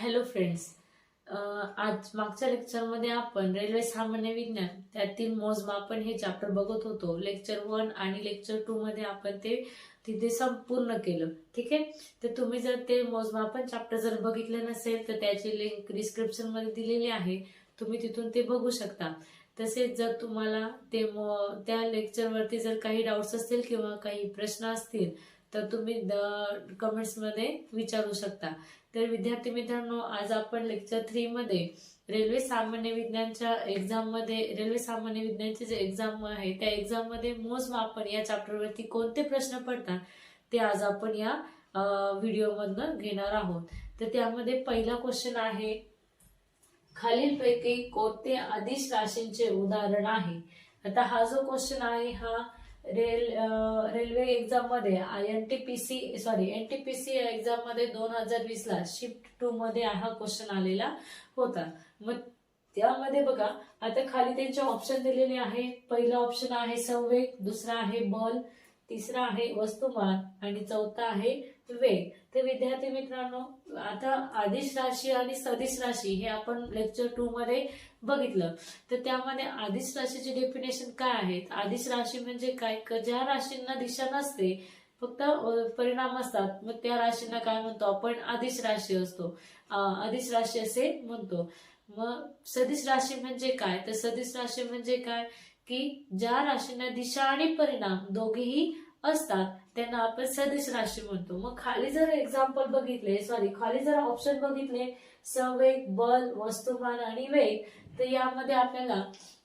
Hello friends. आज मागच्या लेक्चरमध्ये आपण रेल्वे सामान्य विज्ञान त्यातील मोजमापन हे चॅप्टर बघत होतो. लेक्चर वन आणि लेक्चर टू मध्ये आपण ते तिथे संपूर्ण केलं. ठीक आहे? तर तुम्ही जर ते मोजमापन चॅप्टर जर बघितलं नसेल तर त्याची लिंक डिस्क्रिप्शनमध्ये दिलेली आहे. तुम्ही तिथून ते बघू शकता. तसेच जर तुम्हाला ते त्या लेक्चरवरती जर काही डाऊट्स असतील किंवा काही प्रश्न असतील तर तुम्ही कमेंट्समध्ये विचारू शकता. तर विद्यार्थी मित्रांनो आज आपण लेक्चर थ्रीमध्ये रेल्वे सामान्य विज्ञानच्या एक्झाममध्ये रेल्वे सामान्य विज्ञानचे जे एक्झाम आहे त्या एक्झाममध्ये मोजमापन या चॅप्टरवरती कोणते प्रश्न पडतात ते आज आपण या व्हिडिओमधनं घेणार आहोत. तर त्यामध्ये पहिला क्वेश्चन आहे खालीलपैकी कोणते अदिश राशींचे उदाहरण आहे? आता हा जो क्वेश्चन आहे हा रेल रेल्वे एक्झाममध्ये N T P C sorry N T P C एक्झाममध्ये दोन हजार वीस ला शिफ्ट टू मध्ये हा क्वेश्चन आलेला होता. मग त्यामध्ये बघा आता खाली त्यांचे ऑप्शन दिलेले आहे. पहिला ऑप्शन आहे संवेग दुसरा आहे बल तिसरा आहे वस्तुमान आणि चौथा आहे वेग. तर विद्यार्थी मित्रांनो आता आदिश राशी आणि सदिश राशी हे आपण लेक्चर टू मध्ये बघितलं. तर त्यामध्ये आदिश राशीचे डेफिनेशन काय आहेत? आदिश राशी म्हणजे काय? ज्या राशींना दिशा नसते फक्त परिणाम असतात. मग त्या राशींना काय म्हणतो आपण? आदिश राशी असतो. आदिश राशी असे म्हणतो. मग सदिश राशी म्हणजे काय? तर सदिश राशी म्हणजे काय? की ज्या राशींना दिशा आणि परिणाम दोघेही असतात त्यांना आपण सदिश राशी म्हणतो. मग खाली जर एक्झाम्पल बघितले सॉरी खाली जर ऑप्शन बघितले सवेग बल वस्तुमान आणि वेग तर यामध्ये आपल्याला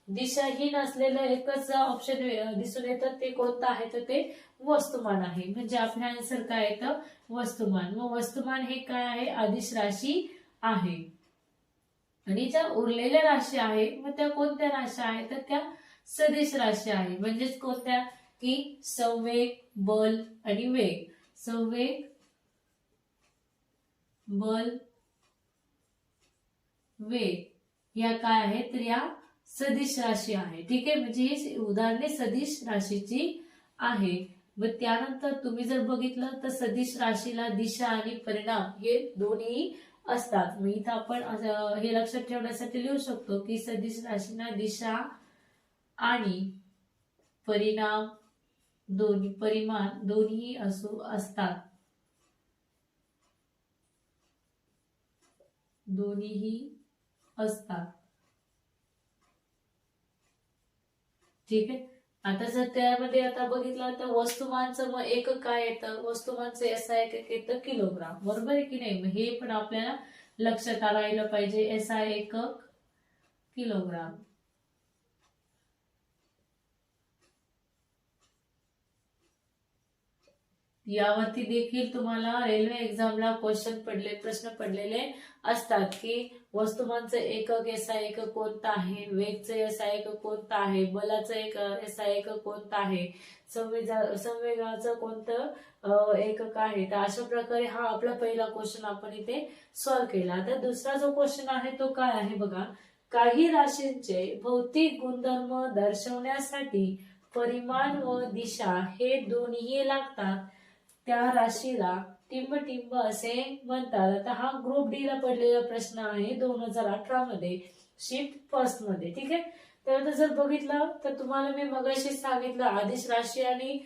दिशाहीन असलेलं एकच ऑप्शन दिसून येतं. ते कोणतं आहे? तर ते वस्तुमान आहे. म्हणजे आपल्या आन्सर काय येतं? वस्तुमान. मग वस्तुमान हे काय आहे? आदिश राशी आहे. आणि ज्या उरलेल्या राशी आहे मग त्या कोणत्या राशी आहेत? तर त्या सदिश राशी आहे. म्हणजेच कोणत्या की संवेग बल आणि वेग. संवेग बल वेग. या काय आहेत? तर या सदिश राशी आहे ठीक आहे? म्हणजे ही उदाहरणे सदिश राशीची आहे व त्यानंतर तुम्ही जर बघितलं तर सदिश राशीला दिशा आणि परिणाम हे दोन्ही असतात. मग इथं आपण हे लक्षात ठेवण्यासाठी लिहू शकतो की सदिश राशीना दिशा आणि परिणाम दोन्ही परिमाण दोन्ही असू असतात. दोन्हीही असतात. ठीक आहे? आता जर त्यामध्ये आता बघितलं तर वस्तुमानचं मग एक काय येतं वस्तुमानचं एसआय एकक येतं किलोग्राम बरोबर आहे की नाही? मग हे पण आपल्याला लक्षात आलं पाहिजे. एसआय एकक किलोग्राम यावरती देखील तुम्हाला रेल्वे एक्झामला क्वेश्चन पडले प्रश्न पडलेले असतात की वस्तुमानचं एकक एसआय एकक कोणता आहे? वेगचं एसआय एकक कोणता आहे? बलाचं एक एसआय एकक कोणतं आहे? संवेगा संवेगाचं कोणतं एकक आहे? तर अशा प्रकारे हा आपला पहिला क्वेश्चन आपण इथे सॉल्व्ह केला. आता दुसरा जो क्वेश्चन आहे तो काय आहे बघा? काही राशींचे भौतिक गुणधर्म दर्शवण्यासाठी परिमाण व दिशा हे दोन्ही लागतात. त्या राशीला टिंब असे म्हणतात. आता हा ग्रुप डी ला पडलेला प्रश्न आहे दोन हजार अठरा मध्ये शिफ्ट फर्स्टमध्ये. ठीक आहे? तर आता जर बघितलं तर तुम्हाला मी मगाशीच सांगितलं आदिश राशी आणि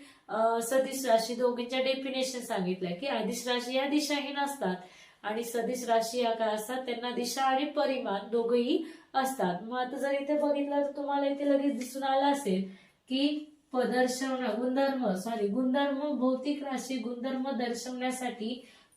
सदिश राशी दोघींच्या डेफिनेशन सांगितलंय की आदिश राशी या दिशाहीन असतात आणि सदिश राशी या काय असतात? त्यांना दिशा आणि परिमाण दोघही असतात. मग आता जर इथे बघितलं तर तुम्हाला इथे लगेच दिसून आलं असेल की दर्शवण गुणधर्म सॉरी गुणधर्म भौतिक राशी गुणधर्म दर्शवण्यासाठी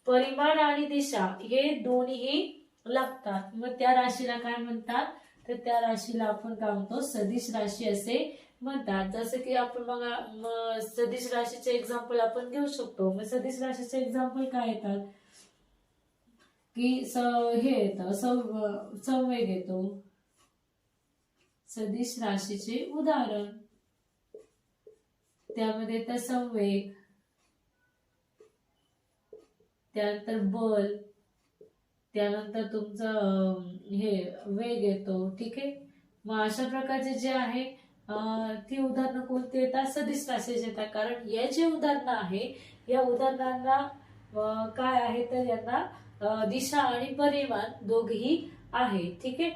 परिमाण आणि दिशा हे दोन्ही लागतात. मग त्या राशीला काय म्हणतात? तर त्या राशीला आपण काय म्हणतो? सदिश राशी असे म्हणतात. जसं की आपण बघा सदिश राशीचे एक्झाम्पल आपण घेऊ शकतो. मग सदिश राशीचे एक्झाम्पल काय येतात? की स हे येतं संवेग येतो. सदिश राशीचे उदाहरण. त्यामध्ये तर संवेग त्यानंतर बल त्यानंतर तुमचं हे वेग येतो ठीक आहे? मग अशा प्रकारचे जे आहे ती उदाहरणं कोणती येतात? सदिश पॅसेज येतात. कारण या जे उदाहरणं आहे या उदाहरणांना काय आहे तर यांना दिशा आणि परिमाण दोघेही आहे ठीक आहे?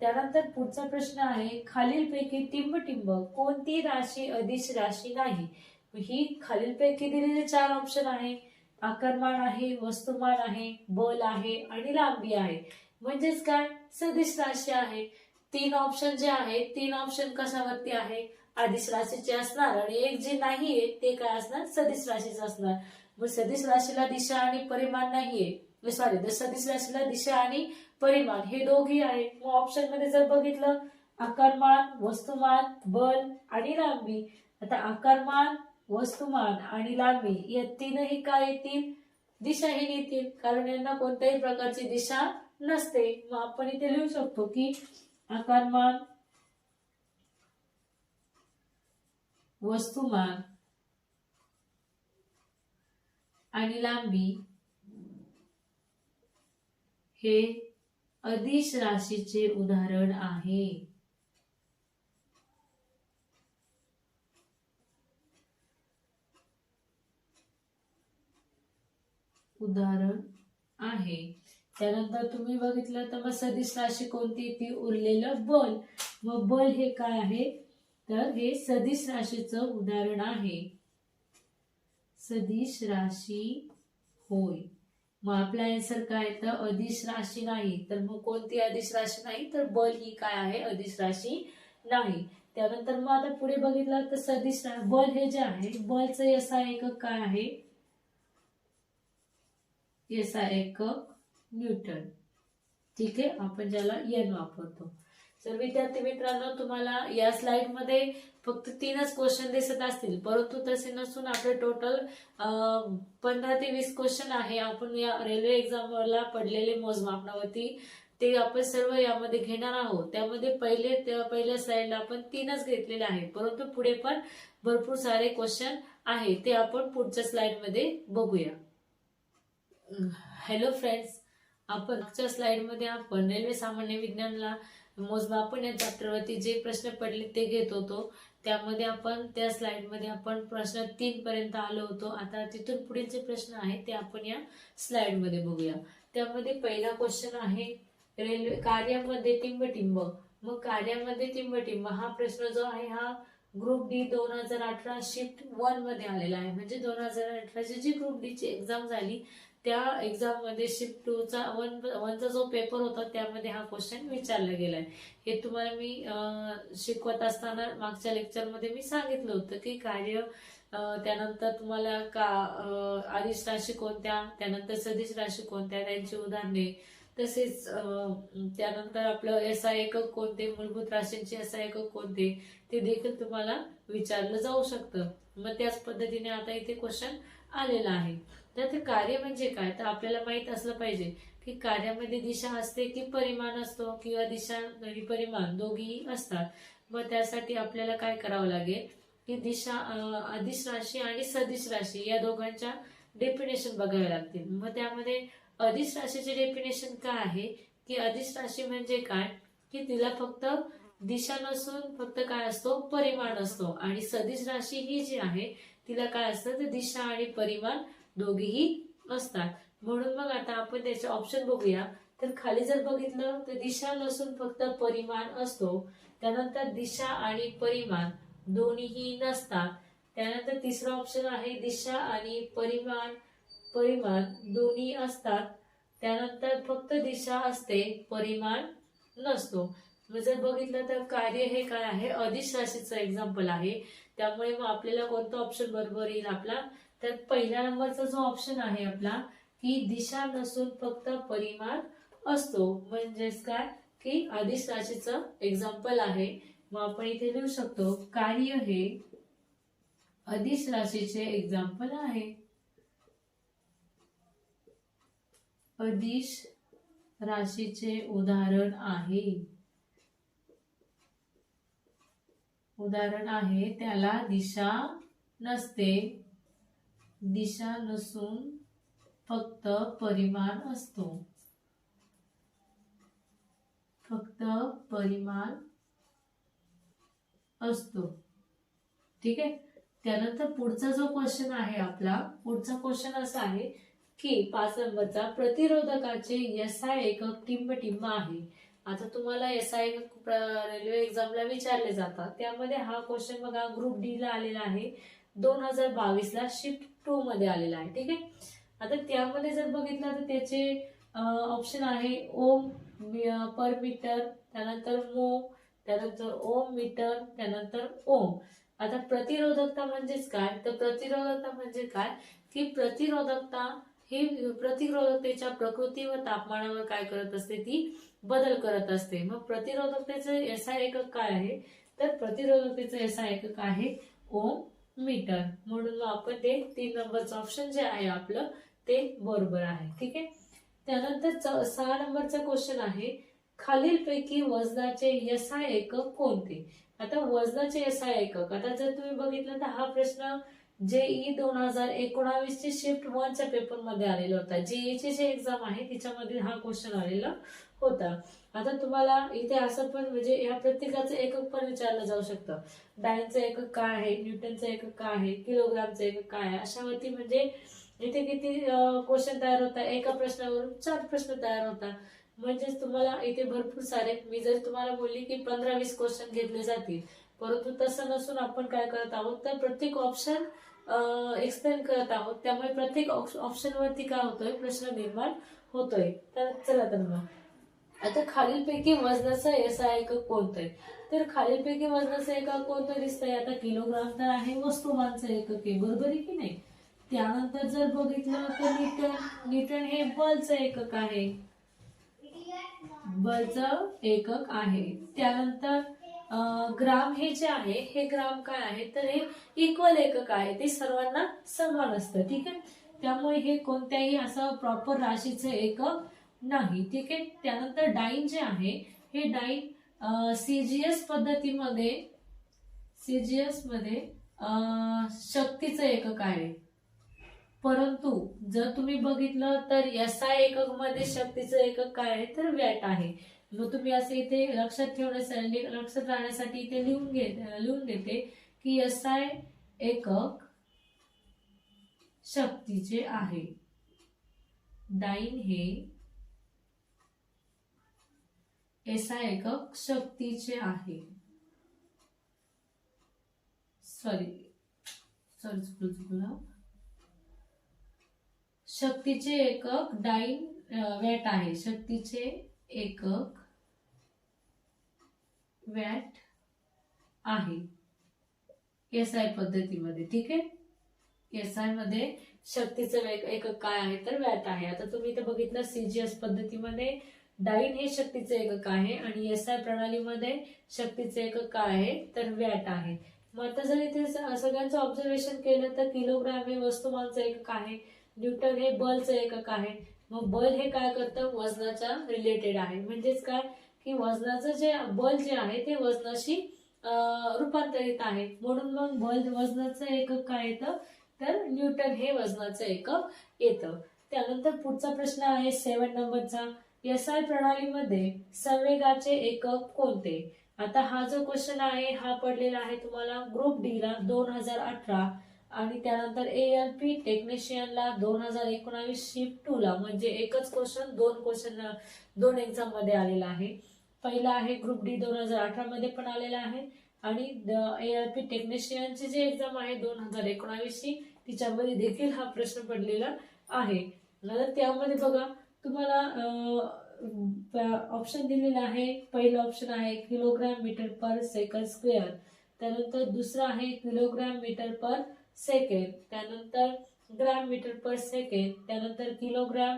त्यानंतर पुढचा प्रश्न आहे खालीलपैकी टिंब कोणती राशी अधिश राशी नाही? ही खालीलपैकी दिलेले चार ऑप्शन आहे. आकारमान आहे वस्तुमान आहे बल आहे आणि लांबी आहे. म्हणजेच काय? सदिश राशी आहे. तीन ऑप्शन जे आहे तीन ऑप्शन कशावरती आहे? आदिश राशीचे असणार आणि एक जे नाहीये ते काय असणार? सदिश राशीचं असणार. मग सदिश राशीला दिशा आणि परिमाण नाहीये. सॉरी सदिश राशीला दिशा आणि परिमाण हे दोघी आहे. मग ऑप्शनमध्ये जर बघितलं आकारमान वस्तुमान बल आणि लांबी. आता आकारमान वस्तुमान आणि लांबी या तीनही काय येतील? दिशाहीन येतील. कारण यांना कोणत्याही प्रकारची दिशा नसते. मग आपण इथे लिहू शकतो की आकारमान वस्तुमान आणि लांबी हे अदिश राशीचे उदाहरण आहे. उदाहरण आहे. त्यानंतर तुम्ही बघितलं तर मग सदिश राशी कोणती? ती उरलेलं बल. मग बल हे काय आहे? तर हे सदिश राशीचं उदाहरण आहे. सदिश राशी होय. मग आपला आन्सर काय तर अधिश राशी नाही. तर मग कोणती अधिश राशी नाही? तर बल ही काय आहे? अधिश राशी नाही. त्यानंतर मग आता पुढे बघितलं तर सदिश बल हे जे आहे बलचं यसा एकक काय आहे? यसा एकक न्यूटन. ठीक आहे? आपण ज्याला एन वापरतो. तर विद्यार्थी मित्रांनो तुम्हाला या स्लाइडमध्ये फक्त तीनच क्वेश्चन दिसत असतील. परंतु तसे नसून आपले टोटल पंधरा ते वीस क्वेश्चन आहे. आपण या रेल्वे एक्झामला पडलेले मोजमापनावरती ते आपण सर्व यामध्ये घेणार आहोत. त्यामध्ये पहिले पहिल्या स्लाइडला आपण तीनच घेतलेले आहे परंतु पुढे पण भरपूर सारे क्वेश्चन आहे ते आपण पुढच्या स्लाइडमध्ये बघूया. हॅलो फ्रेंड्स आपण मागच्या स्लाइडमध्ये आपण रेल्वे सामान्य विज्ञानला मोजमापन या चॅप्टरवरती जे प्रश्न पडले ते घेत होतो. त्यामध्ये आपण त्या स्लाइडमध्ये आपण प्रश्न तीन पर्यंत आलो होतो. आता तिथून पुढीलचे प्रश्न आहेत ते आपण या स्लाइडमध्ये बघूया. त्यामध्ये पहिला क्वेश्चन आहे रेल्वे कार्यामध्ये टिंबटिंब. मग कार्यामध्ये टिंबटिंब हा प्रश्न जो आहे हा ग्रुप डी दोन हजार अठरा शिफ्ट वनमध्ये आलेला आहे. म्हणजे दोन हजार अठराची जी ग्रुप डी ची एक्झाम झाली त्या एक्झाममध्ये शिफ्ट टूचा वन वनचा जो पेपर होता त्यामध्ये हा क्वेश्चन विचारला गेलाय. हे तुम्हाला मी शिकवत असताना मागच्या लेक्चरमध्ये मी सांगितलं होतं की कार्य त्यानंतर तुम्हाला का आदिश राशी कोणत्या त्यानंतर सदिश राशी कोणत्या त्यांची उदाहरणे. तसेच त्यानंतर आपलं एसा एकक कोणते मूलभूत राशींचे एसा एकक कोणते ते देखील तुम्हाला विचारलं जाऊ शकतं. मग त्याच पद्धतीने आता इथे क्वेश्चन आलेला आहे. तर ते कार्य म्हणजे काय? तर आपल्याला माहीत असलं पाहिजे की कार्यामध्ये दिशा असते की परिमाण असतो किंवा दिशा आणि परिमाण दोघीही असतात. मग त्यासाठी आपल्याला काय करावं लागेल? की दिशा अधिश अदिश राशी आणि सदिश राशी या दोघांच्या डेफिनेशन बघाव्या लागतील. मग त्यामध्ये अदिश राशीचे डेफिनेशन काय आहे? की अदिश राशी म्हणजे काय? की तिला फक्त दिशा नसून फक्त काय असतो? परिमाण असतो. आणि सदिश राशी ही जी आहे तिला काय असतं? तर दिशा आणि परिमाण दोघेही असतात. म्हणून मग आता आपण त्याचे ऑप्शन बघूया. तर खाली जर बघितलं तर दिशा नसून फक्त परिमाण असतो. त्यानंतर दिशा आणि परिमाण दोन्हीही नसतात. त्यानंतर तिसरा ऑप्शन आहे दिशा आणि परिमाण परिमाण दोन्ही असतात. त्यानंतर फक्त दिशा असते परिमाण नसतो. जर बघितलं तर कार्य हे काय आहे? अधिश राशीचं एक्झाम्पल आहे. त्यामुळे मग आपल्याला कोणता ऑप्शन बरोबर येईल आपला? तर पहिल्या नंबरचा जो ऑप्शन आहे आपला की दिशा नसून फक्त परिमाण असतो. म्हणजेच काय? की आदिश राशीचं एक्झाम्पल आहे. मग आपण इथे लिहू शकतो कार्य हे अदिश राशीचे एक्झाम्पल आहे. अदिश राशीचे उदाहरण आहे. उदाहरण आहे त्याला दिशा नसते. दिशा नसून फक्त परिमाण असतो. फक्त परिमाण असतो. ठीक आहे? त्यानंतर पुढचा जो क्वेश्चन आहे आपला पुढचा क्वेश्चन असा आहे की पाच नंबरचा प्रतिरोधकाचे एसआय एकक टिंब टिंब आहे. आता तुम्हाला एसआय एकक रेल्वे एक्झामला विचारले जातात. त्यामध्ये हा क्वेश्चन बघा ग्रुप डी ला आलेला आहे. दोन हजार बावीस ला शिफ्ट टू मध्ये आलेला आहे ठीक आहे? आता त्यामध्ये जर बघितलं तर त्याचे ऑप्शन आहे ओम पर मीटर त्यानंतर मो त्यानंतर ओम मीटर त्यानंतर ओम. आता प्रतिरोधकता म्हणजेच काय? तर प्रतिरोधकता म्हणजे काय? की प्रतिरोधकता ही प्रतिरोधकतेच्या प्रकृती व तापमानावर काय करत असते? ती बदल करत असते. मग प्रतिरोधकतेचं एसआय एकक काय आहे? तर प्रतिरोधकतेचं एसआय एकक आहे ओम मीटर म्हणून आपण ते तीन नंबरचं ऑप्शन जे आहे आपलं ते बरोबर आहे. ठीक आहे? त्यानंतर सहा नंबरचा क्वेश्चन आहे खालीलपैकी वजनाचे यसा एकक कोणते? आता वजनाचे यसा एकक आता जर तुम्ही बघितलं तर हा प्रश्न जेई दोन हजार एकोणावीस चे शिफ्ट वनच्या पेपरमध्ये आलेला होता. जेईची जे एक्झाम आहे तिच्यामध्ये हा क्वेश्चन आलेला होता. आता तुम्हाला इथे असं पण म्हणजे या प्रत्येकाचं एकक पण विचारलं जाऊ शकतं. डायनचं एकक काय आहे? न्यूटनचं एकक काय आहे? किलोग्रामचं एकक काय आहे? अशावरती म्हणजे इथे किती क्वेश्चन तयार होता एका प्रश्नावरून चार प्रश्न तयार होतात म्हणजेच तुम्हाला इथे भरपूर सारे मी जर तुम्हाला बोलली की पंधरा वीस क्वेश्चन घेतले जातील. परंतु तसं नसून आपण काय करत आहोत? तर प्रत्येक ऑप्शन एक्सप्लेन करत आहोत. त्यामुळे प्रत्येक ऑप्शनवरती काय होतोय? प्रश्न निर्माण होतोय. तर चला तर मग. आता खालीलपैकी वजनाचा एसआय एकक कोणतं आहे तर खालीलपैकी वजनाचं एकक कोणतं दिसतंय? आता किलोग्राम तर आहे वस्तुमानचं एकक आहे बरोबर आहे की नाही? त्यानंतर जर बघितलं तर न्यूटन न्यूटन हे बलचं एकक आहे. बलचं एकक आहे. त्यानंतर ग्राम हे जे आहे हे ग्राम काय आहे? तर हे इक्वल एकक आहे. ते सर्वांना समान असतं ठीक आहे? त्यामुळे हे कोणत्याही असं प्रॉपर राशीचं एकक नाही ठीक आहे. त्यानंतर डाईन जे आहे हे डाईन सीजीएस पद्धतीमध्ये सीजीएसमध्ये शक्तीचं एकक आहे. परंतु जर तुम्ही बघितलं तर एसआय एककमध्ये शक्तीचं एकक काय आहे तर वॅट आहे. मग तुम्ही असे इथे लक्षात ठेवण्यासाठी लक्षात राहण्यासाठी इथे लिहून घे लिहून देते की एसआय एकक शक्तीचे आहे. डाईन हे एसआय एकक शक्तीचे आहे. सॉरी सॉरी चुकलं चुकलं. शक्तीचे एकक डाईन वॅट आहे. शक्तीचे एकक वॅट आहे. एस आय पद्धतीमध्ये ठीक आहे? एस आयमध्ये शक्तीचं एकक काय आहे तर वॅट आहे. आता तुम्ही इथे बघितलं सीजीएस पद्धतीमध्ये डाईन हे शक्तीचे एकक आहे आणि एस आय प्रणालीमध्ये शक्तीचे एकक काय आहे तर वॅट आहे. मग आता जर इथे स- सगळ्यांचं ऑब्झर्वेशन केलं तर किलोग्राम हे वस्तुमानचं एकक आहे न्यूटन हे बलचं एकक आहे. मग बल हे काय करतं? वजनाच्या रिलेटेड आहे. म्हणजेच काय? की वजनाचं जे बल जे आहे ते वजनाशी रूपांतरित आहे. म्हणून मग बल वजनाचं एकक काय येतं? तर न्यूटन हे वजनाचं एकक येतं. त्यानंतर पुढचा प्रश्न आहे सेवन नंबरचा एस आय प्रणालीमध्ये संवेगाचे एकक कोणते? आता हा जो क्वेश्चन आहे हा पडलेला आहे तुम्हाला ग्रुप डी ला दोन हजार अठरा आणि त्यानंतर ए एल पी टेक्निशियनला दोन हजार एकोणावीस शिफ्ट टू ला. म्हणजे एकच क्वेश्चन दोन क्वेश्चन दोन एक्झाममध्ये आलेला आहे. पहिला आहे ग्रुप डी दोन हजार अठरा मध्ये पण आलेला आहे. आणि ए एल पी टेक्निशियनची जी एक्झाम आहे दोन हजार एकोणावीसची तिच्यामध्ये देखील हा प्रश्न पडलेला आहे. नंतर त्यामध्ये बघा तुम्हाला ऑप्शन दिलेला आहे. पहिलं ऑप्शन आहे kilogram metre per second square त्यानंतर दुसरं आहे किलोग्रॅम मीटर पर सेकंड त्यानंतर ग्राम मीटर पर सेकंड त्यानंतर किलोग्रॅम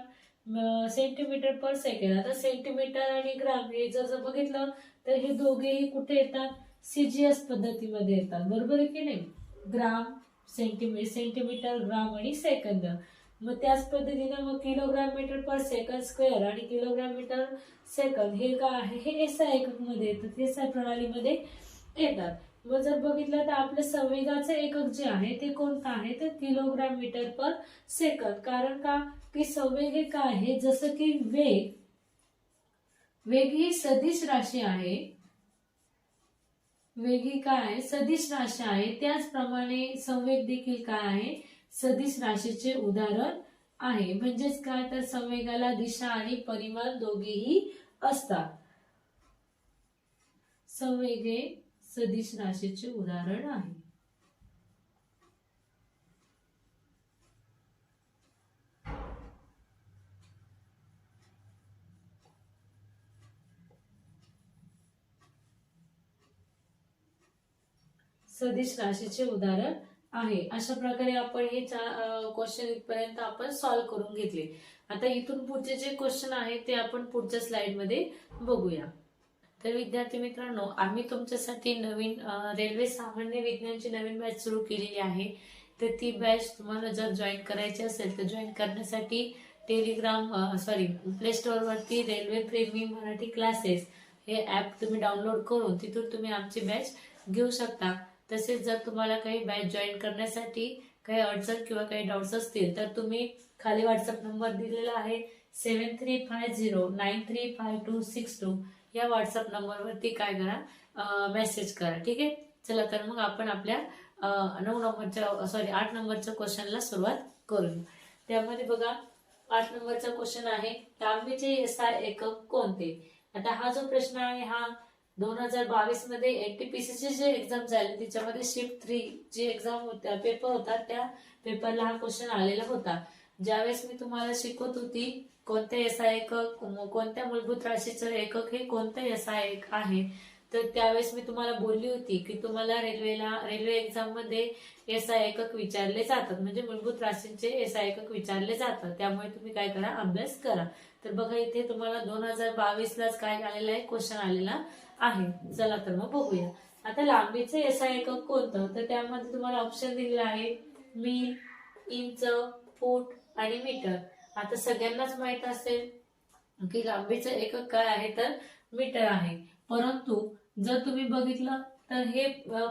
सेंटीमीटर पर सेकंड आता सेंटीमीटर आणि ग्राम हे जर जर बघितलं तर हे दोघेही कुठे येतात? सीजीएस पद्धतीमध्ये येतात. बरोबर आहे की नाही? ग्राम सेंटीमी सेंटीमीटर ग्राम आणि सेकंद मग त्याच पद्धतीने मग kilogram metre per second square आणि किलोग्राम मीटर सेकंद हे काय आहे? हे एस आय एकक येतात. एस आय प्रणालीमध्ये येतात. मग जर बघितलं तर आपलं संवेगाचं एकक जे आहे ते कोणतं आहे? तर किलोग्राम मीटर पर सेकंद कारण का? की संवेग हे काय आहे? जसं की वेग वेग ही सदिश राशी आहे. वेगी काय? आहे सदिश राशी आहे. त्याचप्रमाणे संवेग देखील काय आहे? सदिश राशीचे उदाहरण आहे. म्हणजेच काय? तर संवेगाला दिशा आणि परिमाण दोघेही असतात. संवेग हे सदिश राशीचे उदाहरण आहे. सदिश राशीचे उदाहरण आहे. अशा प्रकारे आपण हे क्वेश्चन इथपर्यंत आपण सॉल्व्ह करून घेतले. आता इथून पुढचे जे क्वेश्चन आहेत ते आपण पुढच्या स्लाइडमध्ये बघूया. तर विद्यार्थी मित्रांनो आम्ही तुमच्यासाठी नवीन रेल्वे सामान्य विज्ञानची नवीन बॅच सुरू केलेली आहे. तर ती बॅच तुम्हाला जर जॉईन करायची असेल तर जॉईन करण्यासाठी टेलिग्राम सॉरी प्ले स्टोअर वरती रेल्वे प्रेमी मराठी क्लासेस हे ऍप तुम्ही डाउनलोड करून तिथून तुम्ही आमची बॅच घेऊ शकता. तसेच जर तुम्हाला काही बॅच जॉईन करण्यासाठी काही अडचण किंवा काही डाऊट्स असतील तर तुम्ही खाली व्हॉट्सअप नंबर दिलेला आहे seven three five zero nine three five two six two या व्हॉट्सअप नंबरवरती काय करा मेसेज करा ठीक आहे? चला तर मग आपण आपल्या नऊ नंबरच्या सॉरी आठ नंबरच्या क्वेश्चनला सुरुवात करूया. त्यामध्ये बघा आठ नंबरचा क्वेश्चन आहे तांबेचे एस आय एकक कोणते? आता हा जो प्रश्न आहे हा दोन हजार बावीसमध्ये एनटीपीसीची जे एक्झाम झाली त्याच्यामध्ये शिफ्ट थ्री जी एक्झाम होत्या पेपर होता त्या पेपरला हा क्वेश्चन आलेला होता. ज्यावेळेस मी तुम्हाला शिकवत होती कोणत्या यसा एकक कोणत्या मूलभूत राशीचं एकक हे कोणतं यसा एक आहे तर त्यावेळेस मी तुम्हाला बोलली होती की तुम्हाला रेल्वेला रेल्वे एक्झाममध्ये एस एकक विचारले जातात. म्हणजे मूलभूत राशींचे यसा एकक विचारले जातात. त्यामुळे तुम्ही काय करा अभ्यास करा. तर बघा इथे तुम्हाला दोन हजार बावीस लाच काय आलेला आहे क्वेश्चन आलेला. आहे. चला तर मग बघूया. आता लांबीचे एस आय एकक कोणतं? तर त्यामध्ये तुम्हाला ऑप्शन दिलेलं आहे मी इंच फूट आणि मीटर. आता सगळ्यांनाच माहीत असेल की लांबीचं एकक काय आहे तर मीटर आहे. परंतु जर तुम्ही बघितलं तर हे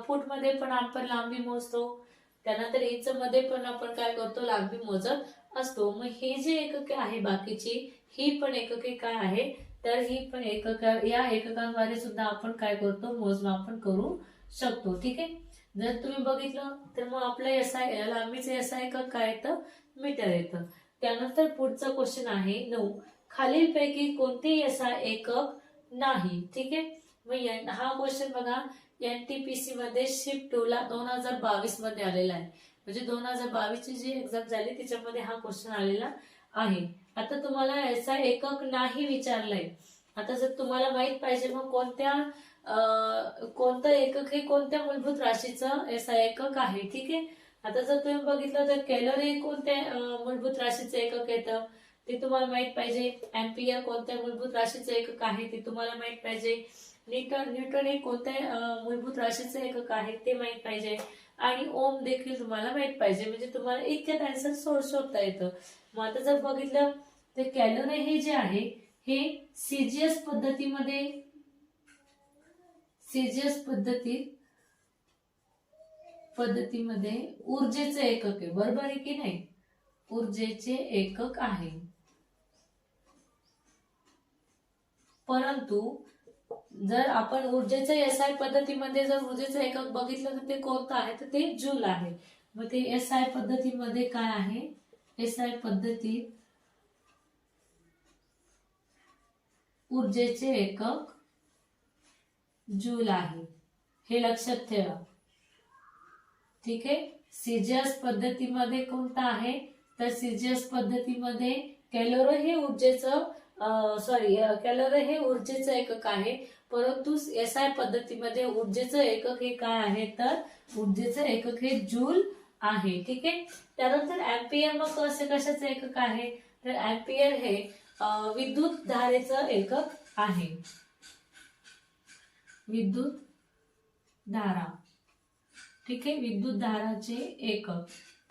फूटमध्ये पण आपण लांबी मोजतो. त्यानंतर इंच मध्ये पण आपण काय करतो? लांबी मोजत असतो. मग हे जे एकके आहे बाकीची ही पण एकके काय आहे? तर ही पण एकक या एककांद्वारे सुद्धा आपण काय करतो? मोजमापन करू शकतो ठीक आहे? जर तुम्ही बघितलं तर मग आपलं एस आय लांबीचं एस आय एकक काय येतं? मीटर येतं. त्यानंतर पुढचा क्वेश्चन आहे नऊ. खालीलपैकी कोणते एस आय एकक नाही ठीक आहे? मग या- हा क्वेश्चन बघा एन टी मध्ये शिफ्ट टू ला दोन हजार बावीसमध्ये आलेला आहे. म्हणजे दोन हजार बावीस ची जी एक्झाम झाली त्याच्यामध्ये हा क्वेश्चन आलेला आहे. आता तुम्हाला याचा एकक नाही विचारलंय. आता जर तुम्हाला माहीत पाहिजे मग कोणत्या कोणतं एकक हे कोणत्या मूलभूत राशीचं याचा एकक आहे ठीक आहे? आता जर तुम्ही बघितलं तर कॅलरी कोणत्या मूलभूत राशीचं एकक येतं? ते तुम्हाला माहीत पाहिजे. एम्पियर कोणत्या मूलभूत राशीचं एकक आहे ते तुम्हाला माहीत पाहिजे. न्यूटन न्यूटन हे कोणत्या मूलभूत राशीचं एकक आहे ते माहीत पाहिजे. आणि ओम देखील तुम्हाला माहीत पाहिजे. म्हणजे तुम्हाला इतक्यात आन्सर सोड शोधता येतं. मग आता जर बघितलं तर कॅलोरी हे जे आहे हे सीजीएस पद्धतीमध्ये सीजीएस पद्धतीत पद्धतीमध्ये ऊर्जेचे एकक आहे. बरोबर आहे की नाही? ऊर्जेचे एकक आहे. परंतु जर आपण ऊर्जेचं एस आय पद्धतीमध्ये जर ऊर्जेचं एकक बघितलं तर ते कोणतं आहे? तर ते जूल आहे. मग ते एस आय पद्धतीमध्ये काय आहे? एस आय पद्धतीत ऊर्जेचे एकक जूल आहे. हे लक्षात ठेवा. ठीक आहे? सीजीएस पद्धतीमध्ये कोणता आहे? तर सीजीएस पद्धतीमध्ये कॅलोरी हे ऊर्जेचं सॉरी कॅलोरी हे ऊर्जेचं एकक आहे. परंतु एस आय पद्धतीमध्ये ऊर्जेचं एकक हे काय आहे? तर ऊर्जेचं एकक हे जूल आहे. ठीक आहे? त्यानंतर अँपियर मग असे कशाचं एकक आहे? तर अँपियर हे विद्युत धारेचं एकक आहे. विद्युत धारा. ठीक आहे? विद्युत धाराचे एकक.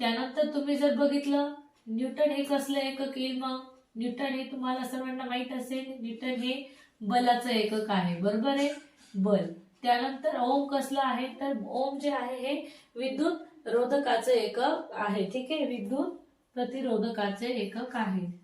त्यानंतर तुम्ही जर बघितलं न्यूटन हे कसलं एकक येईल मग? न्यूटन हे तुम्हाला सर्वांना माहीत असेल न्यूटन हे बलाचं एकक आहे. बरोबर आहे? बल. त्यानंतर ओम कसलं आहे? तर ओम जे आहे हे विद्युत रोधकाचं एकक आहे. ठीक आहे? विद्युत प्रतिरोधकाचे एकक आहे.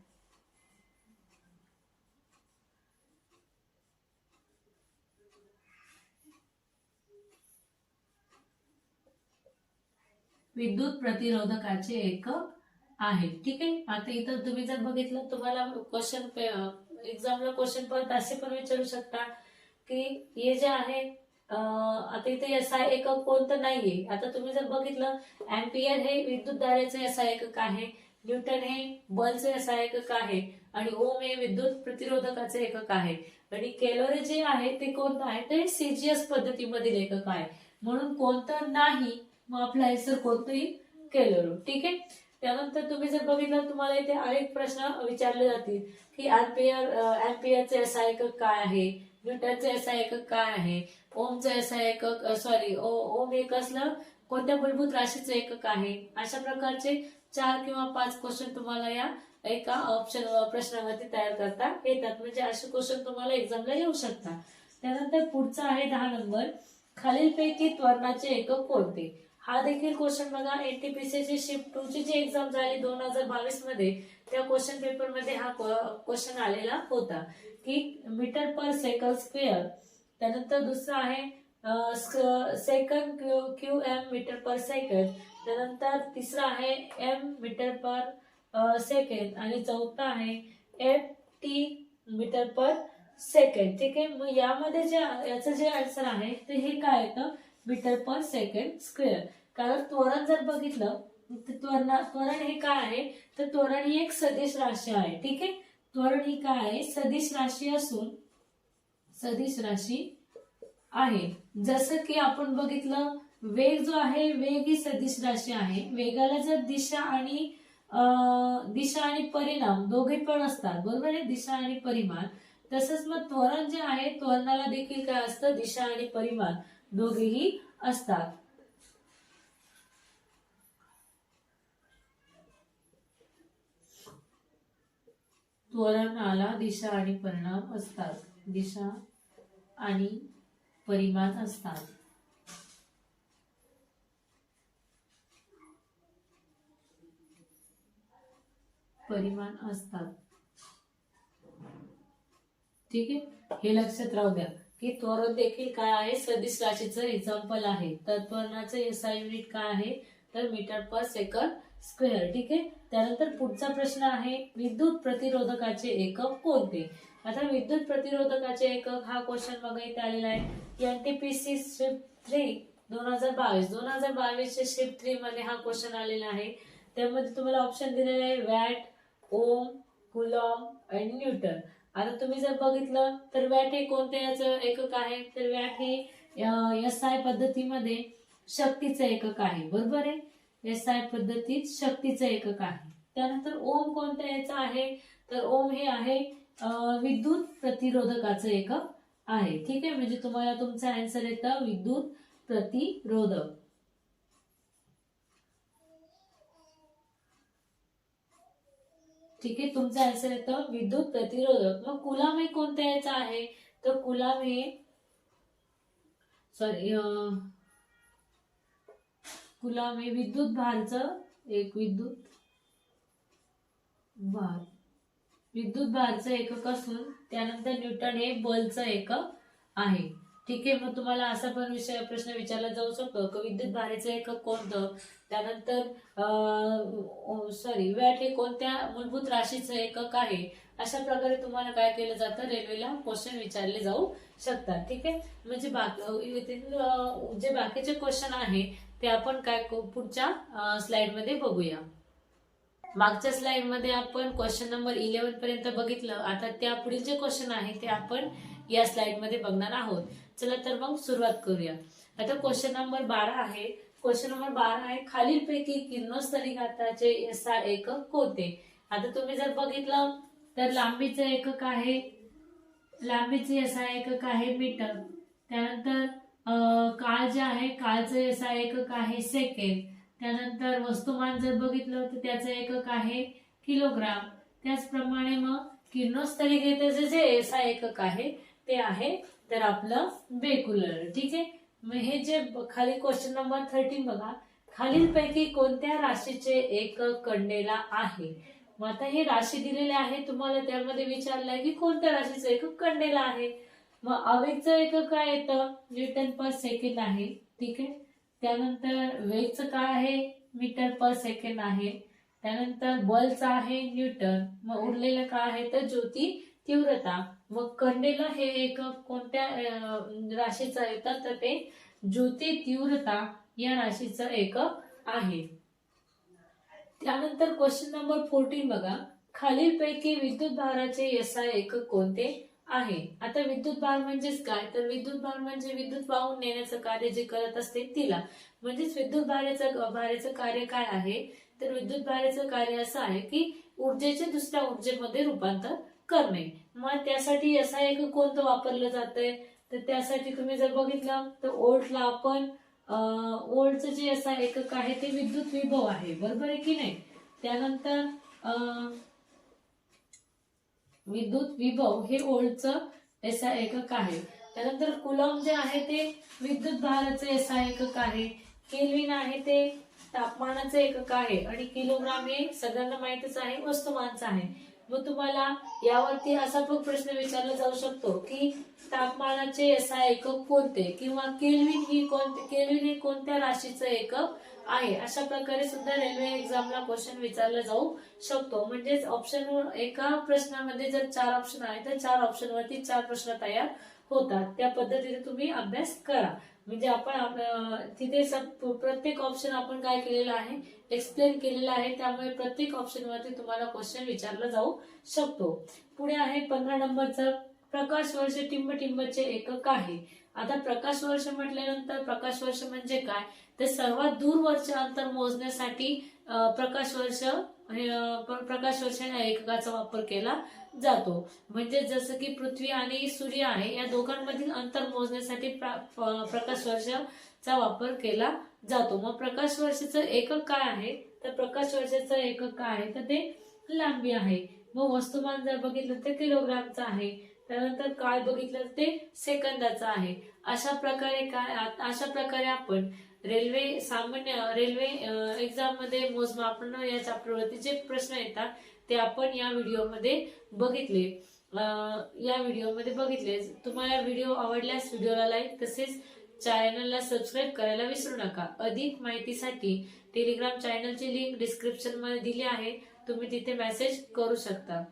विद्युत प्रतिरोधकाचे एकक आहे ठीक आहे? आता इथं तुम्ही जर बघितलं तुम्हाला क्वेश्चन एक्झामला क्वेश्चन परत असे पण विचारू शकता की हे जे आहे आता इथे एसआय एकक कोणतं नाहीये. आता तुम्ही जर बघितलं अँपियर हे विद्युत धारेचं एसआय एकक आहे न्यूटन हे बलचं एसआय एकक आहे आणि ओम हे विद्युत प्रतिरोधकाचे एकक आहे. आणि कॅलोरी जे आहे ते कोणतं आहे? ते सीजीएस पद्धतीमधील एकक आहे. म्हणून कोणतं नाही मग आपलं आन्सर कोणतंही केलेलो ठीक आहे? त्यानंतर तुम्ही जर बघितलं तुम्हाला इथे अनेक प्रश्न विचारले जातील की अँपियर अँपियरचे असा एकक काय आहे? न्यूटनचे असा एकक काय आहे? ओमचं असा एकक सॉरी ओम एक असलं कोणत्या मूलभूत राशीचं एकक आहे? अशा प्रकारचे चार किंवा पाच क्वेश्चन तुम्हाला या एका ऑप्शन प्रश्नावरती तयार करता येतात. म्हणजे असे क्वेश्चन तुम्हाला एक्झामला येऊ शकतात. त्यानंतर पुढचा आहे दहा नंबर. खालीलपैकी त्वरणाचे एकक कोणते? हा देखील क्वेश्चन बघा. एनटीपीसीची शिफ्ट टू ची जी एक्झाम झाली दोन हजार बावीसमध्ये त्या क्वेश्चन पेपरमध्ये हा क्वेश्चन आलेला होता. की मीटर पर सेकंड स्क्वेअर त्यानंतर दुसरा आहे second Q M metre per second त्यानंतर तिसरा आहे एम मीटर पर सेकंड आणि चौथा आहे F T metre per second ठीक आहे? मग यामध्ये जे याचं जे आन्सर आहे ते हे काय येतं? मीटर पर सेकंड स्क्वेअर कारण त्वरण जर बघितलं तर त्वरणा त्वरण हे काय आहे? तर त्वरण ही एक सदिश राशी आहे ठीक आहे? त्वरण ही काय आहे? सदिश राशी असून सदिश राशी आहे. जसं की आपण बघितलं वेग जो आहे वेग ही सदिश राशी आहे. वेगाला जर दिशा आणि दिशा आणि परिणाम दोघे पण असतात बरोबर आहे? दिशा आणि परिमाण. तसंच मग त्वरण जे आहे त्वरणाला देखील काय असतं? दिशा आणि परिमाण. दोघेही असतात. त्वरणाला दिशा आणि परिणाम असतात. दिशा आणि परिमाण असतात. परिमाण असतात. ठीक आहे? हे लक्षात राहू द्या. की त्वरण देखील काय आहे? सदिश राशीचं एक्झाम्पल आहे. तर त्वरणाचं एसआय युनिट काय आहे? तर मीटर पर सेकंड स्क्वेअर ठीक आहे? त्यानंतर पुढचा प्रश्न आहे विद्युत प्रतिरोधकाचे एकक कोणते? आता विद्युत प्रतिरोधकाचे एकक हा क्वेश्चन बघा इथे आलेला आहे. एनटीपीसी शिफ्ट थ्री दोन हजार बावीस. दोन हजार बावीसच्या शिफ्ट थ्री मध्ये हा क्वेश्चन आलेला आहे. त्यामध्ये तुम्हाला ऑप्शन दिलेला आहे वॅट ओम कुलॉम आणि न्यूटन. आता तुम्ही जर बघितलं तर वॅट हे कोणत्या याचं एकक आहे? तर वॅट हे एस आय पद्धतीमध्ये शक्तीचं एकक आहे. बरोबर आहे? एस आय पद्धतीत शक्तीचं एकक आहे. त्यानंतर ओम कोणत्या याचं आहे? तर ओम हे आहे विद्युत प्रतिरोधकाचं एकक आहे. ठीक आहे? म्हणजे तुम्हाला तुमचा आन्सर येतं विद्युत प्रतिरोधक. ठीक आहे तुमचा आन्सर येतं विद्युत प्रतिरोधक. मग कुलाम हे कोणत्या याचा आहे? तर कुलाम हे सॉरी कुलाम हे विद्युत भारचं एक विद्युत भार. विद्युत भारचं एकक असून त्यानंतर न्यूटन हे बलचं एकक आहे. ठीक आहे मग तुम्हाला असा पण विषय प्रश्न विचारला जाऊ शकतो. की विद्युत भारेचं एकक कोणतं? त्यानंतर सॉरी वॅट हे कोणत्या मूलभूत राशीचं एकक आहे? अशा प्रकारे तुम्हाला काय केलं जातं? रेल्वेला क्वेश्चन विचारले जाऊ शकतात ठीक आहे? म्हणजे बाकी जे बाकीचे क्वेश्चन आहे ते आपण काय पुढच्या स्लाइडमध्ये बघूया. मागच्या स्लाइडमध्ये आपण क्वेश्चन नंबर इलेव्हन पर्यंत बघितलं. आता त्या पुढील जे क्वेश्चन आहे ते आपण या स्लाइडमध्ये बघणार आहोत. चला तर मग सुरुवात करूया. आता क्वेश्चन नंबर बारा आहे. क्वेश्चन नंबर बारा आहे खालीलपैकी किरणोत्सर्गी एसा एकक कोणते? आता तुम्ही जर बघितलं तर लांबीचं एकक आहे लांबीचे असा एकक आहे मीटर. त्यानंतर काळ जे आहे काळचं एसा एकक आहे सेकंड त्यानंतर वस्तुमान जर बघितलं तर त्याचं एकक आहे किलोग्राम. त्याचप्रमाणे मग किरणोत्सर्गिकेचं जे एसा एकक आहे ते आहे तर आपलं बेकुलर ठीक आहे? मग हे जे खाली क्वेश्चन नंबर थर्टीन बघा. खालीलपैकी कोणत्या राशीचे एक कंडेला आहे? मग आता हे राशी दिलेले आहे तुम्हाला त्यामध्ये विचारलंय की कोणत्या राशीचं एक कंडेला आहे? मग आवेगचं एक काय येतं? न्यूटन पर सेकंड आहे. ठीक आहे? त्यानंतर वेगचं काय आहे? मीटर पर सेकंड आहे. त्यानंतर बलचा आहे न्यूटन मग उरलेलं काय आहे? तर ज्योती तीव्रता. मग कंडेला हे एक कोणत्या राशीचं येतं तर ते ज्योती तीव्रता या राशीचं एक आहे. त्यानंतर क्वेश्चन नंबर फोर्टीन बघा. खालीलपैकी विद्युत भाराचे एसआय एकक कोणते आहे? आता विद्युत भार म्हणजेच काय? तर विद्युत भार म्हणजे विद्युत वाहून नेण्याचं कार्य जे करत असते तिला. म्हणजेच विद्युत भाराचं भाराचं कार्य काय आहे? तर विद्युत भाराचं कार्य असं आहे की ऊर्जेचे दुसऱ्या ऊर्जेमध्ये रूपांतर करणे मग त्यासाठी असा एक कोणतं वापरलं जातंय? तर त्यासाठी तुम्ही जर बघितलं तर ओल्टला आपण ओल्टचं जे असा एकक आहे ते विद्युत विभव आहे. बरोबर आहे की नाही? त्यानंतर अं, विद्युत विभव हे ओल्टचं एसआ एकक आहे. त्यानंतर कुलम जे आहे ते विद्युत भाराचं एसआ एकक आहे. केल्विन आहे ते तापमानाचं एकक आहे. आणि किलोग्राम हे सगळ्यांना माहितच आहे वस्तुमानचं आहे. मग तुम्हाला यावरती असा पण प्रश्न विचारला जाऊ शकतो की तापमानाचे एसआय एकक कोणते? किंवा केल्विन ही कोणते केल्विन हे कोणत्या राशीचं एकक आहे? अशा प्रकारे सुद्धा रेल्वे एक्झामला क्वेश्चन विचारला जाऊ शकतो. म्हणजेच ऑप्शन एका प्रश्नामध्ये जर चार ऑप्शन आहे तर चार ऑप्शनवरती चार प्रश्न तयार होतात. त्या पद्धतीने तुम्ही अभ्यास करा. म्हणजे आपण तिथे सब- प्रत्येक ऑप्शन आपण काय केलेलं आहे एक्सप्लेन केलेलं आहे त्यामुळे प्रत्येक ऑप्शन वरती तुम्हाला क्वेश्चन विचारला जाऊ शकतो. पुढे आहे पंधरा नंबरचं प्रकाश वर्ष टिंब टिंबचे एकक आहे. आता प्रकाश वर्ष म्हटल्यानंतर प्रकाश वर्ष म्हणजे काय? तर सर्वात दूरवरचे अंतर मोजण्यासाठी प्रकाश वर्ष हे, प्रकाश वर्ष या एककाचा वापर केला जातो. म्हणजे जसं की पृथ्वी आणि सूर्य आहे या दोघांमधील अंतर मोजण्यासाठी प्रा- प्रकाश वर्षाचा वापर केला जातो. मग प्रकाश वर्षाचं एकक काय आहे? तर प्रकाश वर्षाचं एकक काय आहे? तर ते लांबी आहे. मग वस्तुमान जर बघितलं तर किलोग्रामचं आहे. त्यानंतर काळ बघितलं तर ते सेकंदाचं आहे. अशा प्रकारे काय अशा प्रकारे आपण रेल्वे सामान्य रेल्वे एक्झाममध्ये मोजमापन या चॅप्टरवरती जे प्रश्न येतात ते आपण या व्हिडिओमध्ये बघितले. या व्हिडिओमध्ये बघितले. तुम्हाला व्हिडिओ आवडल्यास व्हिडिओला लाईक तसेच चॅनलला सबस्क्राईब करायला विसरू नका. अधिक माहितीसाठी टेलिग्राम चॅनलची लिंक डिस्क्रिप्शनमध्ये दिली आहे. तुम्ही तिथे मेसेज करू शकता.